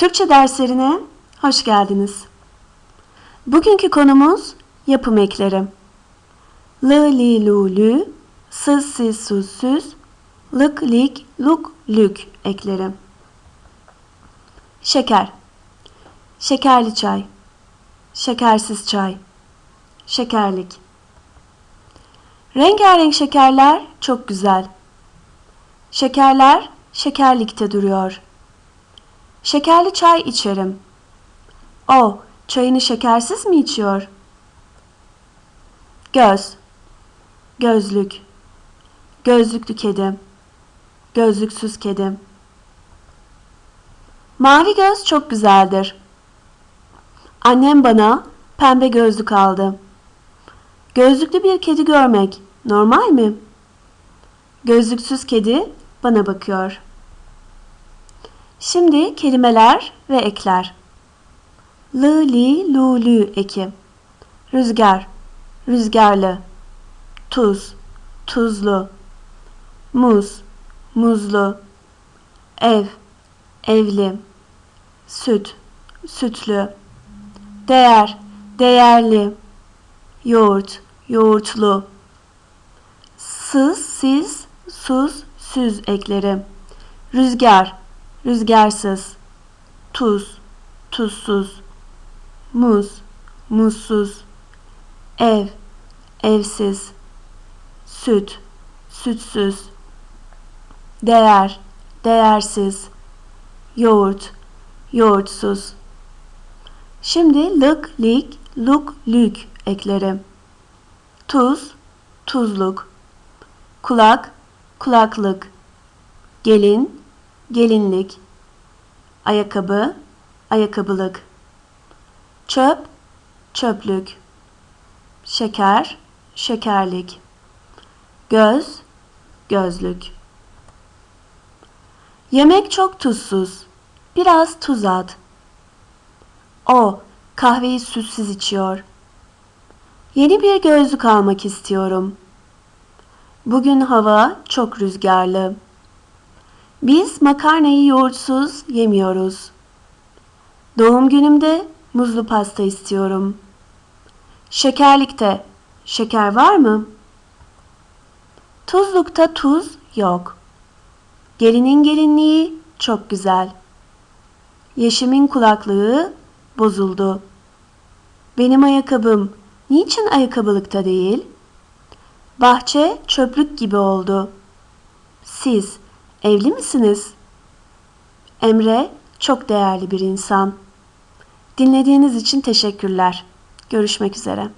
Türkçe derslerine hoş geldiniz. Bugünkü konumuz yapım ekleri. L, li, lu, lü, sız, siz, sus, süz, lık, lik, luk, lük ekleri. Şeker. Şekerli çay. Şekersiz çay. Şekerlik. Rengarenk şekerler çok güzel. Şekerler şekerlikte duruyor. Şekerli çay içerim. O, çayını şekersiz mi içiyor? Göz. Gözlük. Gözlüklü kedi. Gözlüksüz kedi. Mavi göz çok güzeldir. Annem bana pembe gözlük aldı. Gözlüklü bir kedi görmek normal mi? Gözlüksüz kedi bana bakıyor. Şimdi kelimeler ve ekler. L, li, lu, lü eki. Rüzgar, rüzgarlı. Tuz, tuzlu. Muz, muzlu. Ev, evli. Süt, sütlü. Değer, değerli. Yoğurt, yoğurtlu. Sız, siz, suz, süz ekleri. Rüzgar, rüzgarsız. Tuz, tuzsuz. Muz, muzsuz. Ev, evsiz. Süt, sütsüz. Değer, değersiz. Yoğurt, yoğurtsuz. Şimdi lık, lik, luk, lük ekleri. Tuz, tuzluk. Kulak, kulaklık. Gelin, gelinlik. Ayakkabı, ayakkabılık. Çöp, çöplük. Şeker, şekerlik. Göz, gözlük. Yemek çok tuzsuz. Biraz tuz at. O kahveyi sütsüz içiyor. Yeni bir gözlük almak istiyorum. Bugün hava çok rüzgarlı. Biz makarnayı yoğurtsuz yemiyoruz. Doğum günümde muzlu pasta istiyorum. Şekerlikte şeker var mı? Tuzlukta tuz yok. Gelinin gelinliği çok güzel. Yeşimin kulaklığı bozuldu. Benim ayakkabım niçin ayakkabılıkta değil? Bahçe çöplük gibi oldu. Siz evli misiniz? Emre çok değerli bir insan. Dinlediğiniz için teşekkürler. Görüşmek üzere.